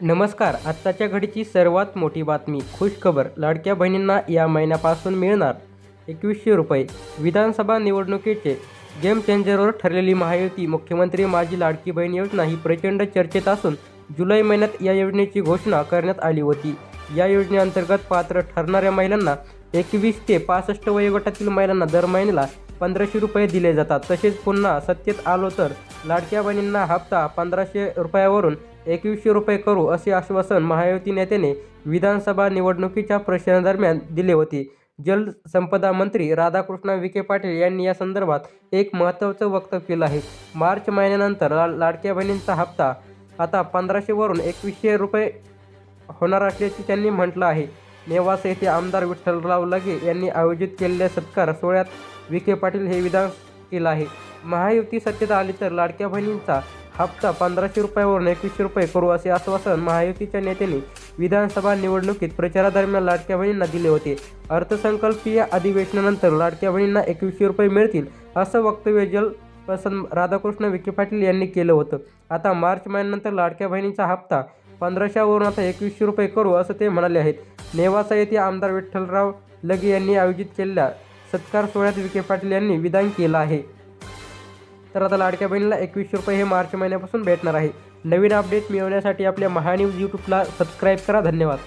नमस्कार आत्ताच्या घडीची सर्वात मोठी बातमी खुशखबर लाडक्या बहिणींना या महिन्यापासून मिळणार. एकवीसशे रुपये. विधानसभा निवडणुकीचे गेम चेंजरवर ठरलेली महायुती मुख्यमंत्री माझी लाडकी बहीण योजना ही प्रचंड चर्चेत असून जुलै महिन्यात या योजनेची घोषणा करण्यात आली होती. या योजनेअंतर्गत पात्र ठरणाऱ्या महिलांना एकवीस ते पासष्ट वयोगटातील महिलांना दर महिन्याला पंधराशे रुपये दिले जातात. तसेच पुन्हा सत्तेत आलो तर लाडक्या बहिणींना हप्ता पंधराशे रुपयावरून एकवीसशे रुपये करू असे आश्वासन महायुती नेत्याने विधानसभा निवडणुकीच्या प्रचारादरम्यान दिले होते. जलसंपदा मंत्री राधाकृष्ण विखे पाटील यांनी या संदर्भात एक महत्त्वाचं वक्तव्य केलं आहे. मार्च महिन्यानंतर ला लाडक्या बहिणींचा हप्ता आता पंधराशेवरून एकवीसशे रुपये होणार असल्याचे त्यांनी म्हटलं आहे. नेवास येथे आमदार विठ्ठलराव लगे यांनी आयोजित केलेल्या सत्कार सोहळ्यात विखे पाटील हे विधान केलं आहे. महायुती सत्तेत आली तर लाडक्या बहिणींचा हप्ता पंधराशे रुपयावरून एकवीसशे रुपये करू असे आश्वासन महायुतीच्या नेत्यांनी विधानसभा निवडणुकीत प्रचारादरम्यान लाडक्या बहिणींना दिले होते. अर्थसंकल्पीय अधिवेशनानंतर लाडक्या बहिणींना एकवीसशे रुपये मिळतील असं वक्तव्य जल प्रसन्न राधाकृष्ण विखे पाटील यांनी केलं होतं. आता मार्च महिन्यानंतर लाडक्या बहिणींचा हप्ता पंधराशेवरून आता एकवीसशे रुपये करू असं ते म्हणाले आहेत. नेवासा येथे आमदार विठ्ठलराव लगे यांनी आयोजित केलेल्या सत्कार सोहळ्यात विखे पाटील यांनी विधान केलं आहे. तर आता लाडक्या बहिणीला एकवीसशे रुपये हे मार्च महिन्यापासून भेटणार आहे. नवीन अपडेट मिळवण्यासाठी आपल्या महान्यूज यूट्यूबला सबस्क्राईब करा. धन्यवाद.